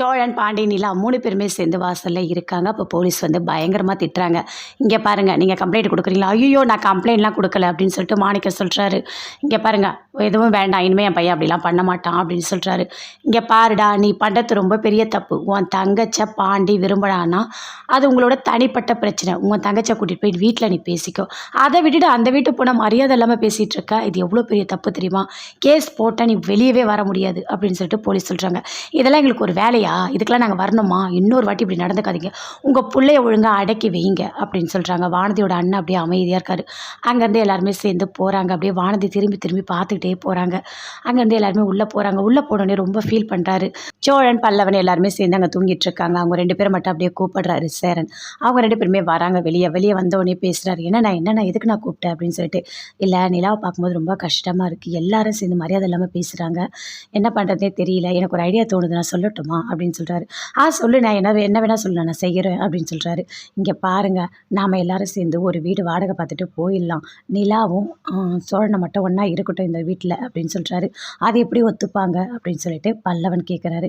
சோழன் பாண்டி நிலா மூணு பேருமே சேர்ந்து வாசலில் இருக்காங்க. அப்போ போலீஸ் வந்து பயங்கரமாக திட்டுறாங்க. இங்கே பாருங்கள் நீங்கள் கம்ப்ளைண்ட் கொடுக்குறீங்களா? ஐயோ நான் கம்ப்ளைண்ட்லாம் கொடுக்கல அப்படின்னு சொல்லிட்டு மாணிக்க சொல்கிறாரு இங்கே பாருங்கள் எதுவும் வேண்டாம் இனிமேல் என் பையன் அப்படிலாம் பண்ண மாட்டான் அப்படின்னு சொல்கிறாரு இங்கே பாருடா நீ பண்ணுறது ரொம்ப பெரிய தப்பு. உன் தங்கச்ச பாண்டி விரும்பலான்னா அது உங்களோட தனிப்பட்ட பிரச்சனை. உன் தங்கச்சை கூட்டிகிட்டு போய் வீட்டில் நீ பேசிக்கோ. அதை விட்டுட்டு அந்த வீட்டு போனால் மரியாதை இல்லாமல் பேசிகிட்டு இருக்க. இது எவ்வளோ பெரிய தப்பு தெரியுமா? கேஸ் போட்டால் நீ வெளியவே வர முடியாது அப்படின்னு சொல்லிட்டு போலீஸ் சொல்கிறாங்க இதெல்லாம் எங்களுக்கு ஒரு வேலையா? இதுக்கெல்லாம் நாங்கள் வரணுமா? இன்னொரு வாட்டி இப்படி நடந்துக்காதீங்க. உங்கள் பிள்ளைய ஒழுங்காக அடக்கி வைங்க அப்படின்னு சொல்கிறாங்க வானதியோட அண்ணன் அப்படியே அமைதியாக இருக்காரு. அங்கேருந்து எல்லாருமே சேர்ந்து போகிறாங்க அப்படியே வானதி திரும்பி திரும்பி பார்த்துக்கிட்டே போகிறாங்க அங்கேருந்து எல்லாருமே உள்ளே போகிறாங்க உள்ளே போனோடனே ரொம்ப ஃபீல் பண்ணுறாரு சோழன் பல்லவன் எல்லாருமே சேர்ந்து அங்கே தூங்கிட்டு இருக்காங்க அவங்க ரெண்டு பேரும் மட்டும் அப்படியே கூப்பிடுறாரு சேரன். அவங்க ரெண்டு பேருமே வராங்க வெளியே. வெளியே வந்தோடனே பேசுகிறாரு என்னண்ணா என்னண்ணா எதுக்கு நான் கூப்பிட்டேன்? அப்படின்னு சொல்லிட்டு இல்லை நிலாவை பார்க்கும்போது ரொம்ப கஷ்டமாக இருக்குது எல்லாரும் சேர்ந்து மரியாதை இல்லாமல் பேசுகிறாங்க என்ன பண்ணுறதே தெரியல. எனக்கு ஒரு ஐடியா தோணுது. நான் சொல்லட்டுமா? அப்படின்னு சொல்கிறாரு ஆ சொல்லு நான் என்ன என்ன வேணால் சொல்லு நான் செய்கிறேன் அப்படின்னு சொல்கிறாரு இங்கே பாருங்கள் நாம் எல்லாரும் சேர்ந்து ஒரு வீடு வாடகை பார்த்துட்டு போயிடலாம். நிலாவும் சோழனை மட்டும் ஒன்றா இருக்கட்டும் இந்த வீட்டில் அப்படின்னு சொல்கிறாரு அது எப்படி ஒத்துப்பாங்க? அப்படின்னு சொல்லிட்டு பல்லவன் கேட்குறாரு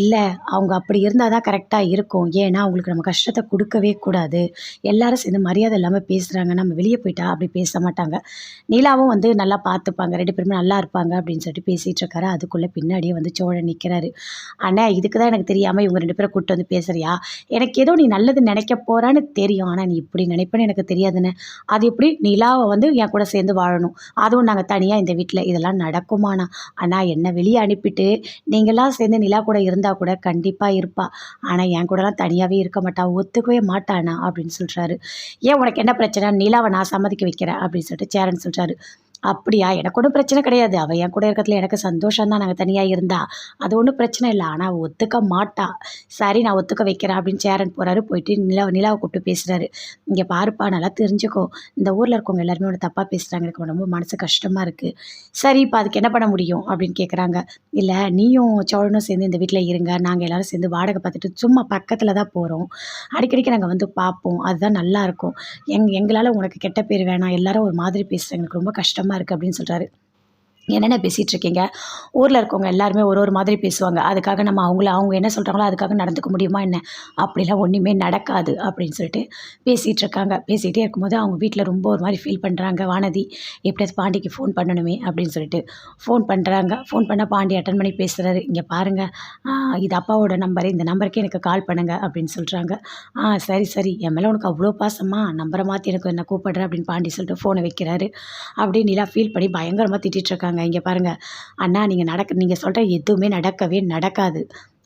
இல்லை அவங்க அப்படி இருந்தால் தான் கரெக்டாக இருக்கும். ஏன்னா அவங்களுக்கு நம்ம கஷ்டத்தை கொடுக்கவே கூடாது. எல்லாரும் சேர்ந்து மரியாதை இல்லாமல் பேசுகிறாங்க நம்ம வெளியே போயிட்டா அப்படி பேச மாட்டாங்க. நீலாவும் வந்து நல்லா பார்த்துப்பாங்க. ரெண்டு பேருமே நல்லா இருப்பாங்க அப்படின்னு சொல்லிட்டு பேசிகிட்டு இருக்காரு. அதுக்குள்ளே பின்னாடியே வந்து சோழன் நிற்கிறாரு அண்ணா இதுக்கு தான் எனக்கு தெரியாமல் இவங்க ரெண்டு பேரும் கூப்பிட்டு வந்து பேசுறியா? எனக்கு ஏதோ நீ நல்லது நினைக்க போகிறான்னு தெரியும். ஆனால் நீ இப்படி நினைப்பேன்னு எனக்கு தெரியாதுன்னு அது எப்படி? நிலாவை வந்து என் கூட சேர்ந்து வாழணும். அதுவும் நாங்கள் தனியாக இந்த வீட்டில் இதெல்லாம் நடக்குமாண்ணா. அண்ணா என்னை வெளியே அனுப்பிட்டு நீங்களாம் சேர்ந்து நிலா கூட இருந்து இருந்தால் கூட கண்டிப்பாக இருப்பா. ஆனால் என் கூடலாம் தனியாகவே இருக்க மாட்டாள் ஒத்துக்கவே மாட்டானா அப்படின்னு சொல்கிறாரு ஏன் உனக்கு என்ன பிரச்சனை? நிலாவை நான் சம்மதிக்க வைக்கிறேன் அப்படின்னு சொல்லிட்டு சேரன் சொல்கிறாரு அப்படியா? எனக்கு ஒன்றும் பிரச்சனை கிடையாது. அவள் என் கூட இருக்கிறதுல எனக்கு சந்தோஷம் தான் நாங்கள் தனியாக இருந்தா அது ஒன்றும் பிரச்சனை இல்லை. ஆனால் அவள் ஒத்துக்க மாட்டா. சரி நான் ஒத்துக்க வைக்கிறேன் அப்படின்னு சேரன் போகிறாரு போயிட்டு நிலா நிலாவை கூப்பிட்டு பேசுகிறாரு இங்கே பாருப்பா நல்லா தெரிஞ்சுக்கோ. இந்த ஊரில் இருக்கவங்க எல்லாருமே உன்னை தப்பாக பேசுகிறாங்க எனக்கு ரொம்ப மனசு கஷ்டமாக இருக்குது சரி இப்போ அதுக்கு என்ன பண்ண முடியும்? அப்படின்னு கேட்குறாங்க இல்லை நீயும் சோழனும் சேர்ந்து இந்த வீட்டில் இருங்க. நாங்கள் எல்லோரும் சேர்ந்து வாடகை பார்த்துட்டு சும்மா பக்கத்தில் தான் போகிறோம் அடிக்கடிக்கு நாங்கள் வந்து பார்ப்போம். அதுதான் நல்லாயிருக்கும் எங் எங்களால் உனக்கு கெட்ட பேர் வேணாம். எல்லாரும் ஒரு மாதிரி பேசுகிறாங்க எனக்கு ரொம்ப கஷ்டமாக இருக்குது அப்படின்னு சொல்கிறாரு என்னென்ன பேசிகிட்டு இருக்கீங்க ஊரில் இருக்கவங்க எல்லாருமே ஒரு ஒரு மாதிரி பேசுவாங்க. அதுக்காக நம்ம அவங்கள அவங்க என்ன சொல்கிறாங்களோ அதுக்காக நடந்துக்க முடியுமா என்ன? அப்படிலாம் ஒன்றுமே நடக்காது அப்படின்னு சொல்லிட்டு பேசிகிட்டு இருக்காங்க பேசிகிட்டே இருக்கும்போது அவங்க வீட்டில் ரொம்ப ஒரு மாதிரி ஃபீல் பண்ணுறாங்க வானதி எப்படியாவது பாண்டிக்கு ஃபோன் பண்ணணுமே? அப்படின்னு சொல்லிட்டு ஃபோன் பண்ணுறாங்க ஃபோன் பண்ணால் பாண்டி அட்டன் பண்ணி பேசுகிறாரு இங்கே பாருங்கள் இது அப்பாவோட நம்பர் இந்த நம்பருக்கே எனக்கு கால் பண்ணுங்கள் அப்படின்னு சொல்கிறாங்க ஆ சரி சரி. என் மேலே உனக்கு அவ்வளோ பாசமா? நம்பரை மாற்றி எனக்கு என்ன கூப்பிடுற? அப்படின்னு பாண்டி சொல்லிட்டு ஃபோனை வைக்கிறாரு. அப்படின்னு நிலா ஃபீல் பண்ணி பயங்கரமாக திட்டிட்டு சொல்கிறாங்க இங்கே பாருங்கள் அண்ணா நீங்கள் நடக்க நீங்கள் சொல்கிற எதுவுமே நடக்கவே நடக்காது.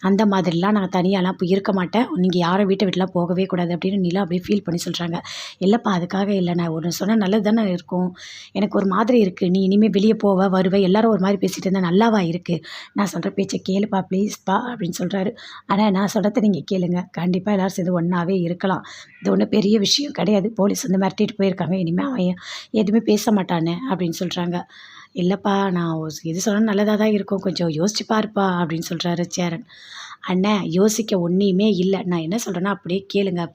அந்த மாதிரிலாம் நான் தனியாலாம் போய் இருக்க மாட்டேன். நீங்கள் யாரும் வீட்டை விட்டுலாம் போகவே கூடாது அப்படின்னு நிலா அப்படியே ஃபீல் பண்ணி சொல்கிறாங்க இல்லைப்பா அதுக்காக இல்லை. நான் ஒன்று சொன்னால் நல்லது தானே இருக்கும். எனக்கு ஒரு மாதிரி இருக்குது நீ இனிமேல் வெளியே போவ வருவ எல்லாரும் ஒரு மாதிரி பேசிகிட்டு இருந்தால் நல்லாவா இருக்குது நான் சொல்கிற பேச்சை கேளுப்பா ப்ளீஸ்ப்பா அப்படின்னு சொல்கிறாரு ஆனால் நான் சொல்கிறத நீங்கள் கேளுங்க. கண்டிப்பாக எல்லோரும் சேர்ந்து ஒன்றாவே இருக்கலாம். இது ஒன்றும் பெரிய விஷயம் கிடையாது. போலீஸ் வந்து மிரட்டிட்டு போயிருக்காங்க. இனிமேல் அவன் எதுவுமே பேச மாட்டானே அப்படின்னு சொல்கிறாங்க இல்லைப்பா நான் எது சொன்னாலும் நல்லதாக தான் இருக்கும். கொஞ்சம் யோசிச்சு பாருப்பா அப்படின்னு சொல்கிறாரு சேரன். அண்ணன் யோசிக்க ஒன்றையுமே இல்லை. நான் என்ன சொல்கிறேன்னா அப்படியே கேளுங்க அப்படி